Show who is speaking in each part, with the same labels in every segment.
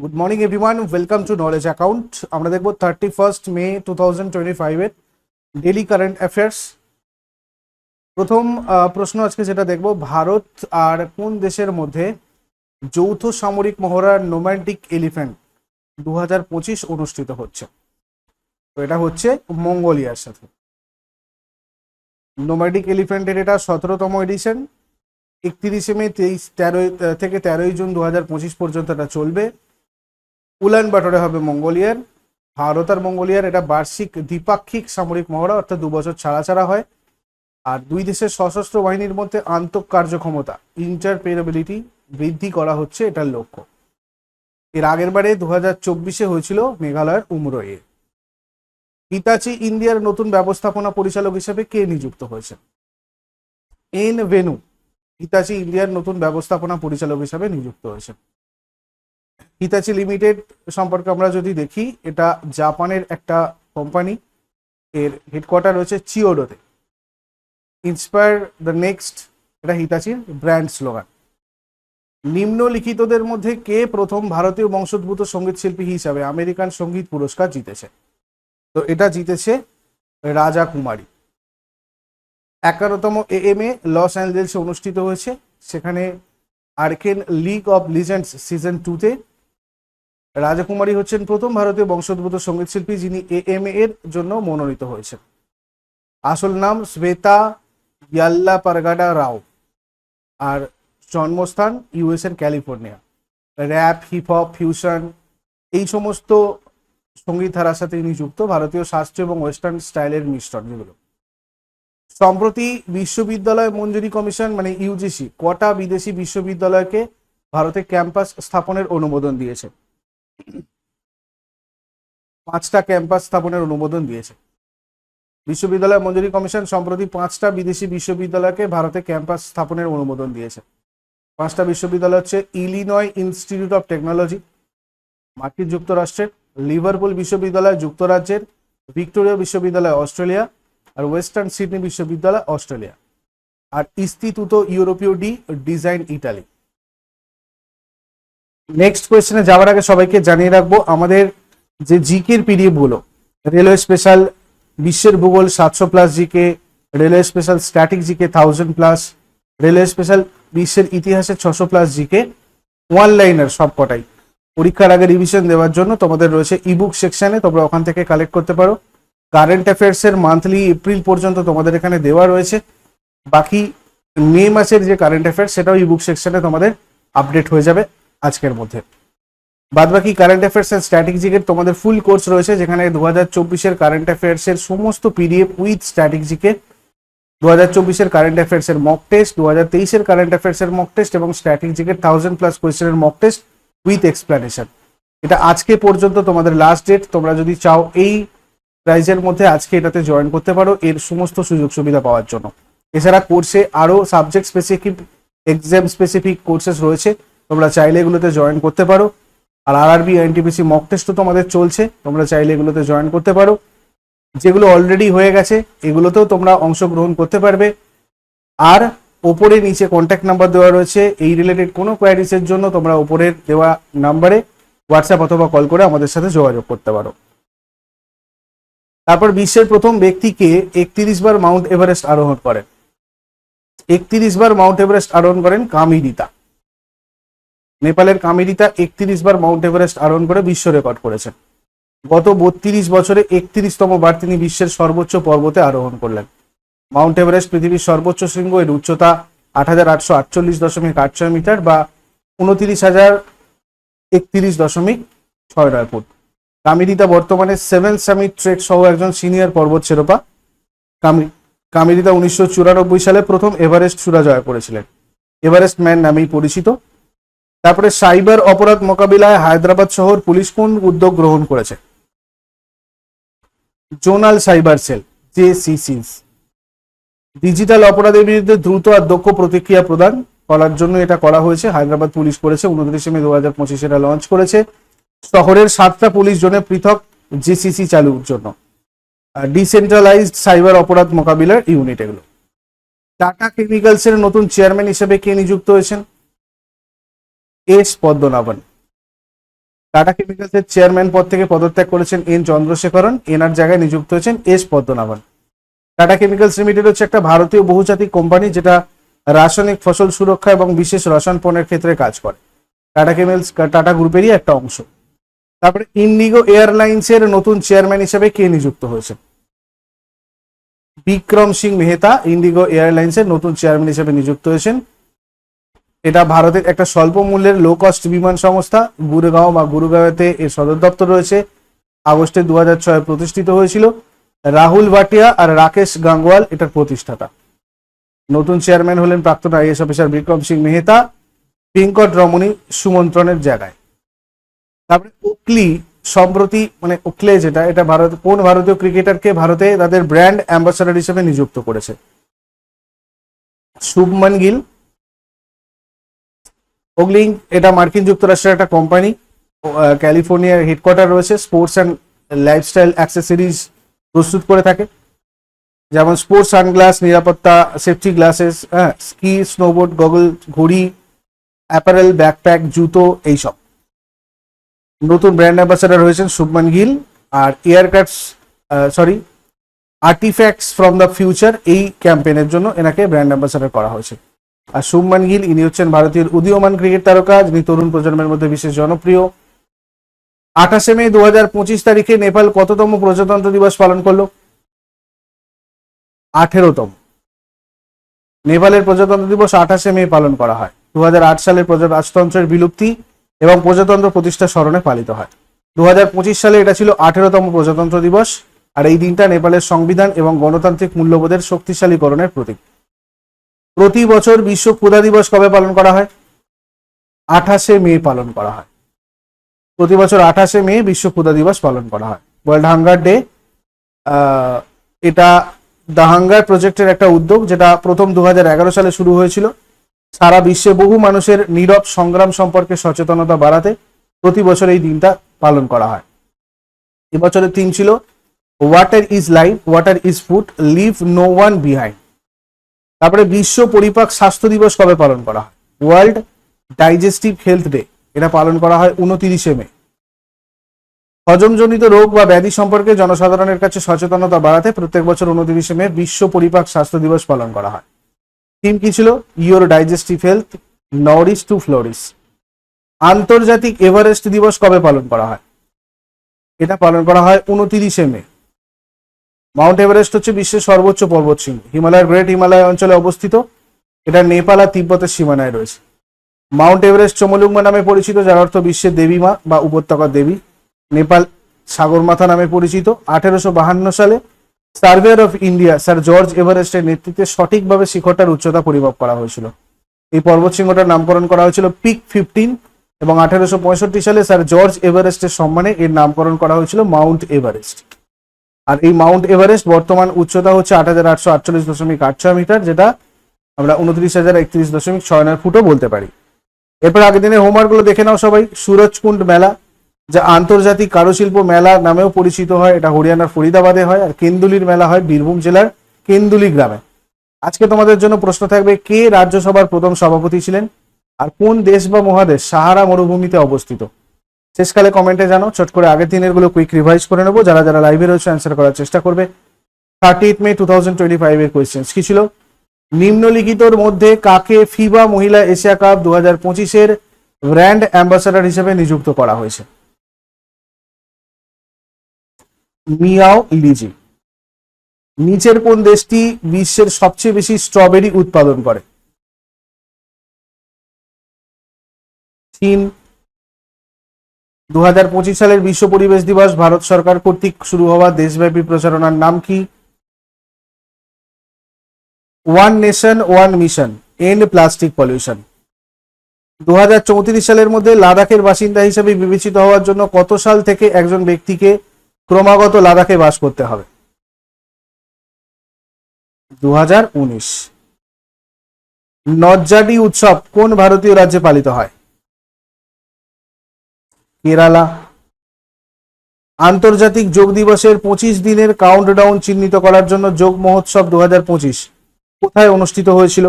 Speaker 1: Good morning everyone welcome to knowledge account আমরা দেখব thirty first May two thousand twenty ফাইভের daily current affairs প্রথম প্রশ্ন আজকে যেটা দেখব, ভারত আর কোন দেশের মধ্যে যৌথ সামরিক মহড়ার নোম্যান্টিক এলিফ্যান্ট দু হাজার পঁচিশ অনুষ্ঠিত হচ্ছে? তো এটা হচ্ছে মঙ্গোলিয়ার সাথে। নোম্যাটিক এলিফ্যান্টের এটা সতেরোতম এডিশন একত্রিশে মে তেইশ, তেরোই থেকে তেরোই জুন দু হাজার পঁচিশ পর্যন্ত এটা চলবে। উলান বাটরে হবে মঙ্গোলিয়ার ভারত আর মঙ্গোলিয়ার এটা বার্ষিক দ্বিপাক্ষিক সামরিক মহড়া, অর্থাৎ দু বছর ছাড়া ছাড়া হয়। আর দুই দেশের সশস্ত্র বাহিনীর মধ্যে আন্তঃ কার্যক্ষমতা ইন্টারপেরাবিলিটি বৃদ্ধি করা হচ্ছে, এটার লক্ষ্য। এর আগের বারে দু হাজার চব্বিশে হয়েছিল মেঘালয়ের উমরয়ে হিতাচি ইন্ডিয়ার নতুন ব্যবস্থাপনা পরিচালক হিসেবে কে নিযুক্ত হয়েছেন? এন ভেনু, হিতাচি ইন্ডিয়ার নতুন ব্যবস্থাপনা পরিচালক হিসেবে নিযুক্ত হয়েছেন। হিতাচি লিমিটেড সম্পর্কে আমরা যদি দেখি, এটা জাপানের একটা কোম্পানি এর হেডকোয়ার্টার রয়েছে চিওডোতে ইন্সপায়ার দ্য নেক্সট এটা হিতাচির ব্র্যান্ড স্লোগান নিম্নলিখিতদের মধ্যে কে প্রথম ভারতীয় বংশোদ্ভূত সংগীত শিল্পী হিসাবে আমেরিকান সংগীত পুরস্কার জিতেছে? তো এটা জিতেছে রাজা কুমারী। একান্নতম এম এ লস অ্যাঞ্জেলসে অনুষ্ঠিত হয়েছে। সেখানে Arcane League of Legends season টুতে রাজকুমারী হচ্ছেন প্রথম ভারতীয় বংশোদ্ভূত সঙ্গীতশিল্পী যিনি এ এম এর জন্য মনোনীত হয়েছেন। আসল নাম শ্বেতা ইয়াল্লা পারগাডা রাও আর জন্মস্থান ইউএস এর California. Rap hip hop fusion এই সমস্ত সংগীত ধারার সাথে ইনি যুক্ত। ভারতীয় শাস্ত্রীয় এবং ওয়েস্টার্ন স্টাইলের মিশ্রণ যেগুলো। সম্প্রতি বিশ্ববিদ্যালয় মঞ্জুরি কমিশন মানে ইউজিসি কটা বিদেশি বিশ্ববিদ্যালয়কে ভারতে ক্যাম্পাস স্থাপনের অনুমোদন দিয়েছে। পাঁচটা ক্যাম্পাস স্থাপনের অনুমোদন দিয়েছে। বিশ্ববিদ্যালয় মঞ্জুরি কমিশন সম্প্রতি পাঁচটা বিদেশি বিশ্ববিদ্যালয়কে ভারতে ক্যাম্পাস স্থাপনের অনুমোদন দিয়েছে। পাঁচটা বিশ্ববিদ্যালয় হচ্ছে ইলিনয় ইনস্টিটিউট অফ টেকনোলজি, মার্কিন যুক্তরাষ্ট্রের লিভারপুল বিশ্ববিদ্যালয় যুক্তরাজ্যের, ভিক্টোরিয়া বিশ্ববিদ্যালয় অস্ট্রেলিয়া আর ওয়েস্টার্ন সিডনি বিশ্ববিদ্যালয় অস্ট্রেলিয়া। আর ইস্তিতুতো ইউরোপীয় ডি ডিজাইন ইটালি। নেক্সট কোয়েশ্চেনে যাওয়ার আগে সবাইকে জানিয়ে রাখব, আমাদের যে জিকের পিডিএফগুলো, রেলওয়ে স্পেশাল বিশ্বের ভূগোল সাতশো plus GK, railway special static GK thousand plus railway special বিশ্বের ইতিহাসের ছশো প্লাস জিকে ওয়ান লাইনার সব কটাই। পরীক্ষার আগে রিভিশন দেওয়ার জন্য তোমাদের রয়েছে ইবুক সেকশনে তোমরা ওখান থেকে কালেক্ট করতে পারো। কারেন্ট অ্যাফেয়ার্স এর মান্থলি এপ্রিল পর্যন্ত তোমাদের এখানে দেওয়া রয়েছে। বাকি মে মাসের যে কারেন্ট অ্যাফেয়ার্স সেটাও ইবুক সেকশনে তোমাদের আপডেট হয়ে যাবে। আজকের মধ্যে। বাদ বাকি কারেন্ট অ্যাফেয়ার্স এন্ড স্ট্র্যাটেজিকের তোমাদের ফুল কোর্স রয়েছে, যেখানে দু হাজার চব্বিশের কারেন্ট অ্যাফেয়ার্স এর সমস্ত পিডিএফ উইথ স্ট্র্যাটেজিকে দু হাজার চব্বিশের কারেন্ট অ্যাফেয়ার্স এর মক টেস্ট দু হাজার তেইশের কারেন্ট অ্যাফেয়ার্স এর মক টেস্ট এবং স্ট্র্যাটেজিকের থাউজেন্ড প্লাস কোয়েশ্চেনের মক টেস্ট উইথ এক্সপ্লেনেশন এটা আজকে পর্যন্ত তোমাদের লাস্ট ডেট তোমরা যদি চাও এই প্রাইজের মধ্যে আজকে এটাতে জয়েন করতে পারো, এর সমস্ত সুযোগ সুবিধা পাওয়ার জন্য। এছাড়া কোর্সে আরও subject specific exam specific courses রয়েছে। তোমরা চাইলে এগুলোতে জয়েন করতে পারো। আর আর আরআরবি এনটিপিসি মক টেস্টও তোমাদের চলছে, তোমরা চাইলে এগুলোতে জয়েন করতে পারো। যেগুলো অলরেডি হয়ে গেছে, এগুলোতেও তোমরা অংশগ্রহণ করতে পারবে। আর ওপরে নিচে কন্ট্যাক্ট নাম্বার দেওয়া রয়েছে, এই রিলেটেড কোনো কোয়ারিসের জন্য তোমরা ওপরের দেওয়া নাম্বারে হোয়াটসঅ্যাপ অথবা কল করে আমাদের সাথে যোগাযোগ করতে পারো। তারপর বিশ্বের প্রথম ব্যক্তিকে একত্রিশ বার মাউন্ট এভারেস্ট আরোহণ করেন। একত্রিশ বার মাউন্ট এভারেস্ট আরোহণ করেন কামিরিতা নেপালের কামেরিতা একত্রিশ বার মাউন্ট এভারেস্ট আরোহণ করে বিশ্ব রেকর্ড করেছেন গত বত্রিশ বছরে একত্রিশতম বার তিনি বিশ্বের সর্বোচ্চ পর্বতে আরোহণ করলেন। মাউন্ট এভারেস্ট পৃথিবীর সর্বোচ্চ শৃঙ্গ এর উচ্চতা আট হাজার আটশো আটচল্লিশ দশমিক আট ছয় মিটার বা উনত্রিশ হাজার একত্রিশ দশমিক ছয় নয় ফুট। কামিরিতা বর্তমানে সেভেন সামিট ট্রেক সহ একজন সিনিয়র পর্বত শেরোপা। কামি- কামিরিতা উনিশশো চুরানব্বই সালে প্রথম এভারেস্ট চূড়া জয় করেছিলেন। এভারেস্ট ম্যান নামেই পরিচিত। তারপরে সাইবার অপরাধ মোকাবিলায় হায়দ্রাবাদ শহর পুলিশ কোন উদ্যোগ গ্রহণ করেছে? জোনাল সাইবার সেল জেসিসিস ডিজিটাল অপরাধের বিরুদ্ধে দ্রুত আর দক্ষ প্রতিক্রিয়া প্রদান করার জন্য এটা করা হয়েছে। হায়দ্রাবাদ পুলিশ করেছে, উনত্রিশে মে দু হাজার পঁচিশে এটা লঞ্চ করেছে। শহরের সাতটা পুলিশ জোনে পৃথক জেসিসি চালুর জন্য। ডিসেন্ট্রালাইজড সাইবার অপরাধ মোকাবিলার ইউনিট এগুলো। টাটা কেমিক্যালসের নতুন চেয়ারম্যান হিসেবে কে নিযুক্ত হয়েছেন? এস পদ্মনাভন। টাটা কেমিক্যালসের চেয়ারম্যান পদ থেকে পদত্যাগ করেছেন এন চন্দ্রশেখরন। এনার জায়গায় নিযুক্ত হয়েছেন S Padmanabhan. Tata chemicals limited হচ্ছে একটা ভারতীয় বহুজাতিক কোম্পানি যেটা রাসায়নিক ফসল সুরক্ষা এবং বিশেষ রসায়ন পণ্যের ক্ষেত্রে কাজ করে। টাটা কেমিক্যালস টাটা গ্রুপেরই একটা অংশ। তারপরে ইন্ডিগো এয়ারলাইন্স এর নতুন চেয়ারম্যান হিসেবে কে নিযুক্ত হয়েছে? বিক্রম সিং মেহতা ইন্ডিগো এয়ারলাইন্স এর নতুন চেয়ারম্যান হিসেবে নিযুক্ত হয়েছেন। এটা ভারতের একটা স্বল্প মূল্যের লো কস্ট বিমান সংস্থা। গুরগাঁও বা গুরগাঁওতে এর সদর দপ্তর রয়েছে। আগস্টে দু হাজার ছয় প্রতিষ্ঠিত হয়েছিল। রাহুল ভাটিয়া আর রাকেশ গাঙ্গওয়াল এটার প্রতিষ্ঠাতা। নতুন চেয়ারম্যান হলেন প্রাক্তন আইএস অফিসার বিক্রম সিং মেহতা পিঙ্কট রমণী সুমন্ত্রণের জায়গায়। তারপরে উকলি সম্প্রতি মানে উকলে যেটা, এটা ভারত, কোন ভারতীয় ক্রিকেটারকে ভারতে তাদের ব্র্যান্ড অ্যাম্বাসাডার হিসেবে নিযুক্ত করেছে? শুভমন গিল ওগলিং এটা মার্কিন যুক্তরাষ্ট্রের একটা কোম্পানি ক্যালিফোর্নিয়ার হেডকোয়ার্টার রয়েছে স্পোর্টস অ্যান্ড লাইফস্টাইল অ্যাক্সেসরিজ প্রস্তুত করে থাকে। যেমন স্পোর্টস সানগ্লাস নিরাপত্তা সেফটি গ্লাসেস হ্যাঁ স্কি স্নোবোর্ড গগল ঘড়ি অ্যাপারেল ব্যাকপ্যাক জুতো, এইসব। নতুন ব্র্যান্ড অ্যাম্বাসাডার হয়েছেন শুভমান গিল আর aircrafts sorry artifacts from the future এই ক্যাম্পেনের জন্য এনাকে ব্র্যান্ড অ্যাম্বাসাডার করা হয়েছে। আর শুভমান গিল, ইনি হচ্ছেন ভারতীয় উদীয়মান ক্রিকেট তারকা, যিনি তরুণ প্রজন্মের মধ্যে বিশেষ জনপ্রিয়। আঠাশে মে দু তারিখে নেপাল কততম প্রজাতন্ত্র দিবস পালন করল? আঠেরোতম। নেপালের প্রজাতন্ত্র দিবস আঠাশে মে পালন করা হয়। দু হাজার আট সালে প্রজা রাজতন্ত্রের বিলুপ্তি এবং প্রজাতন্ত্র প্রতিষ্ঠা স্মরণে পালিত হয়। দু হাজার পঁচিশ সালে এটা ছিল আঠেরোতম প্রজাতন্ত্র দিবস, আর এই দিনটা নেপালের সংবিধান এবং গণতান্ত্রিক মূল্যবোধের শক্তিশালীকরণের প্রতীক। প্রতি বছর বিশ্ব ক্ষুধা দিবস কবে পালন করা হয়? আঠাশে মে পালন করা হয়। প্রতি বছর আঠাশে মে বিশ্ব ক্ষুধা দিবস পালন করা হয়। ওয়ার্ল্ড হাঙ্গার ডে এটা দ্য হাঙ্গার প্রজেক্টের একটা উদ্যোগ যেটা প্রথম দু হাজার এগারো সালে শুরু হয়েছিল। সারা বিশ্বে বহু মানুষের নীরব সংগ্রাম সম্পর্কে সচেতনতা বাড়াতে প্রতি বছর এই দিনটা পালন করা হয়। এবছরের থিম ছিল water is life water is food live no one behind তারপরে বিশ্ব পরিপাক স্বাস্থ্য দিবস কবে পালন করা হয়? ওয়ার্ল্ড ডাইজেস্টিভ হেলথ ডে এটা পালন করা হয় উনতিরিশে মে। হজমজনিত রোগ বা ব্যাধি সম্পর্কে জনসাধারণের কাছে সচেতনতা বাড়াতে প্রত্যেক বছর উনতিরিশে মে বিশ্ব পরিপাক স্বাস্থ্য দিবস পালন করা হয়। থিম কি ছিল? Your digestive health nourish to flourish আন্তর্জাতিক এভারেস্ট দিবস কবে পালন করা হয়? এটা পালন করা হয় উনতিরিশে মে। মাউন্ট এভারেস্ট হচ্ছে বিশ্বের সর্বোচ্চ পর্বত শৃঙ্গ হিমালয়ের গ্রেট হিমালয় অঞ্চলে অবস্থিত। এটা নেপাল আর তিব্বতের সীমানায় রয়েছে। মাউন্ট এভারেস্ট চমলুংমা নামে পরিচিত, যার অর্থ বিশ্বের দেবীমা বা উপত্যকার দেবী। নেপাল সাগরমাথা নামে পরিচিত। আঠেরোশো বাহান্ন সালে surveyor of India, sir George এভারেস্টের নেতৃত্বে সঠিকভাবে শিখরটার উচ্চতা পরিমাপ করা হয়েছিল। এই পর্বত শৃঙ্গটার নামকরণ করা হয়েছিল পিক ফিফটিন এবং আঠেরোশো পঁয়ষট্টি সালে স্যার জর্জ এভারেস্টের সম্মানে এর নামকরণ করা হয়েছিল মাউন্ট এভারেস্ট। আর এই মাউন্ট এভারেস্ট বর্তমান উচ্চতা হচ্ছে আট হাজার আটশো আটচল্লিশ দশমিক আট ছয় মিটার, যেটা আমরা উনত্রিশ হাজার একত্রিশ দশমিক ছয় নয় ফুটও বলতে পারি। এরপর আগের দিনের হোমওয়ার্কগুলো দেখে নাও সবাই। সুরজকুণ্ড মেলা, যা আন্তর্জাতিক কারুশিল্প মেলা নামেও পরিচিত হয়। এটা হরিয়ানার ফরিদাবাদে হয় আর কেন্দুলির মেলা হয় বীরভূম জেলার কেন্দুলি গ্রামে। আজকে তোমাদের জন্য প্রশ্ন থাকবে, কে রাজ্যসভার প্রথম সভাপতি ছিলেন আর কোন দেশ বা মহাদেশ সাহারা মরুভূমিতে অবস্থিত? শেষকালে কমেন্টে জানো চট করে আগের দিনেরগুলো কুইক রিভাইজ করে নেব। যারা যারা লাইভে রয়েছে অ্যান্সার করার চেষ্টা করবে। Thirty eight May two thousand twenty five এর কোয়েশ্চেন কি ছিল? নিম্নলিখিতর মধ্যে কাকে ফিবা মহিলা এশিয়া কাপ দু হাজার পঁচিশের ব্র্যান্ড অ্যাম্বাসাডার হিসেবে নিযুক্ত করা হয়েছে? মিয়াও লিজি। নিচের কোন দেশটি বিশ্বের সবচেয়ে বেশি স্ট্রবেরি উৎপাদন করে? চীন দু হাজার পঁচিশ সালের বিশ্ব পরিবেশ দিবস ভারত সরকার কর্তৃক শুরু হওয়া দেশব্যাপী প্রচারণার নাম কি? One nation one mission end plastic pollution দু হাজার চৌত্রিশ সালের মধ্যে লাদাখের বাসিন্দা হিসেবে বিবেচিত হওয়ার জন্য কত সাল থেকে একজন ব্যক্তিকে ক্রমাগত লাদাখে বাস করতে হবে? দু হাজার উনিশ। নজ্জাডি উৎসব কোন ভারতীয় রাজ্যে পালিত হয়? কেরালা। আন্তর্জাতিক যোগ দিবসের পঁচিশ দিনের কাউন্টডাউন চিহ্নিত করার জন্য যোগ মহোৎসব দু হাজার পঁচিশ কোথায় অনুষ্ঠিত হয়েছিল?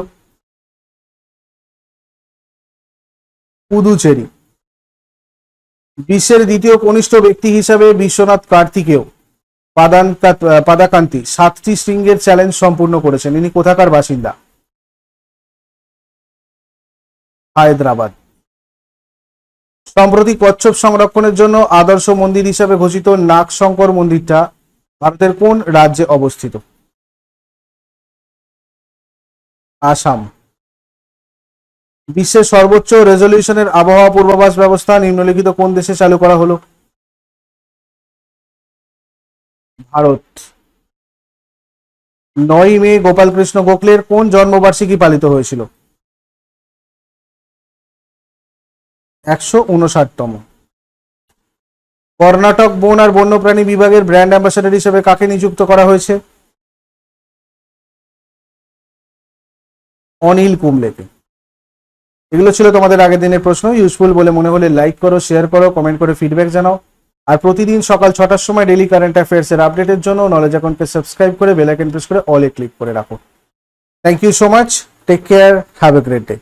Speaker 1: পুদুচেরি। বিশ্বের দ্বিতীয় কনিষ্ঠ ব্যক্তি হিসাবে বিশ্বনাথ কার্তিকেও পাদান পাদাকান্তি সাতটি শৃঙ্গের চ্যালেঞ্জ সম্পূর্ণ করেছেন। ইনি কোথাকার বাসিন্দা? হায়দ্রাবাদ। সম্প্রতি কচ্ছপ সংরক্ষণের জন্য আদর্শ মন্দির হিসাবে ঘোষিত নাগশঙ্কর মন্দিরটা ভারতের কোন রাজ্যে অবস্থিত? আসাম। বিশ্বের সর্বোচ্চ রেজলিউশনের আবহাওয়া পূর্বাভাস ব্যবস্থা নিম্নলিখিত কোন দেশে চালু করা হলো? ভারত। নয় মে গোপালকৃষ্ণ গোখলের কোন জন্মবার্ষিকী পালিত হয়েছিল? একশো উনষাটতম। কর্ণাটক বন আর বন্যপ্রাণী বিভাগের ব্র্যান্ড অ্যাম্বাসাডার হিসেবে কাকে নিযুক্ত করা হয়েছে? অনিল কুমলেকে এগুলো ছিল তোমাদের আগের দিনের প্রশ্ন। ইউজফুল বলে মনে হলে লাইক করো শেয়ার করো কমেন্ট করে ফিডব্যাক জানাও। আর প্রতিদিন সকাল ছটার সময় ডেলি কারেন্ট অ্যাফেয়ার্স এর আপডেটের জন্য নলেজ অ্যাকাউন্টকে সাবস্ক্রাইব করে বেল প্রেস করে অলে ক্লিক করে রাখো। Thank you so much take care have a great day